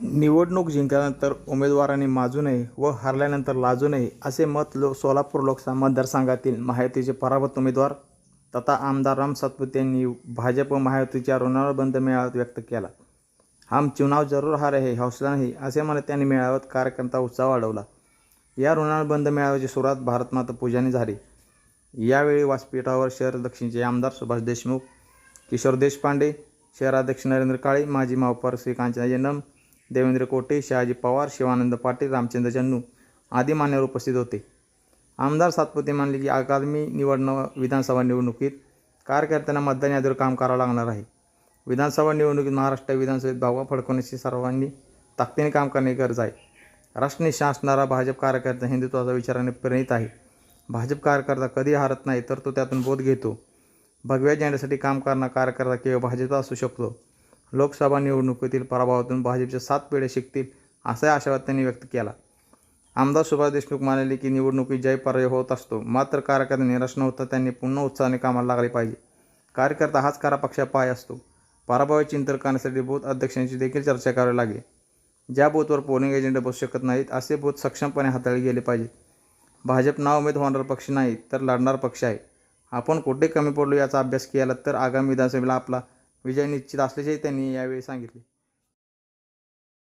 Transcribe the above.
निवडणूक जिंकल्यानंतर उमेदवारांनी माजू नये व हरल्यानंतर लाजू नये असे मत लो सोलापूर लोकसभा मतदारसंघातील महायुतीचे पराभूत उमेदवार तथा आमदार राम सातपुते यांनी भाजप व महायुतीच्या बंद मेळाव्यात व्यक्त केला. हम चुनाव जरूर हारे हे हौसला नाही असे म्हणत त्यांनी मेळाव्यात कार्यकर्ता उत्साह वाढवला. या ऋणानुबंध मेळाव्याची सुरुवात भारतमाता पूजाने झाली. यावेळी व्यासपीठावर शहर दक्षिणचे आमदार सुभाष देशमुख किशोर देशपांडे शहराध्यक्ष नरेंद्र काळे माजी महापौर श्री कांचना देवेंद्र कोटे शहाजी पवार शिवानंद पाटील रामचंद्र जन्नू आदी मान्यवर उपस्थित होते. आमदार सातपुते मानले की आगामी निवडणूक विधानसभा निवडणुकीत कार्यकर्त्यांना मतदान यादीवर काम करावं लागणार आहे. विधानसभा निवडणुकीत महाराष्ट्र विधानसभेत भागवा फडकवण्याची सर्वांनी ताकदीने काम करण्याची गरज आहे. राष्ट्रनिष्ठ असणारा भाजप कार्यकर्ता हिंदुत्वाचा विचाराने प्रणित आहे. भाजप कार्यकर्ता कधी हारत नाही तर तो त्यातून बोध घेतो. भगव्या झेंड्यासाठी काम करणारा कार्यकर्ता केवळ भाजपचा असू शकतो. लोकसभा निवडणुकीतील पराभवातून भाजपच्या सात पिढे शिकतील असाही आशावाद त्यांनी व्यक्त केला. आमदार सुभाष देशमुख म्हणाले की निवडणुकीत जय पराजय होत असतो मात्र कार्यकर्ता निराश न होता त्यांनी पुन्हा उत्साहाने कामाला लागले पाहिजे. कार्यकर्ता हाच करा पक्षा पाय असतो. पराभव चिंतन करण्यासाठी बूथ अध्यक्षांची देखील चर्चा करावी लागेल. ज्या बूथवर पोलिंग एजंट बसू शकत नाहीत असे बूथ सक्षमपणे हाताळले गेले पाहिजे भाजप ना उमेद होणारा पक्ष नाही तर लढणार पक्ष आहे. आपण कुठे कमी पडलो याचा अभ्यास केला तर आगामी विधानसभेला आपला विजय निश्चित असल्याचेही त्यांनी यावेळी सांगितले.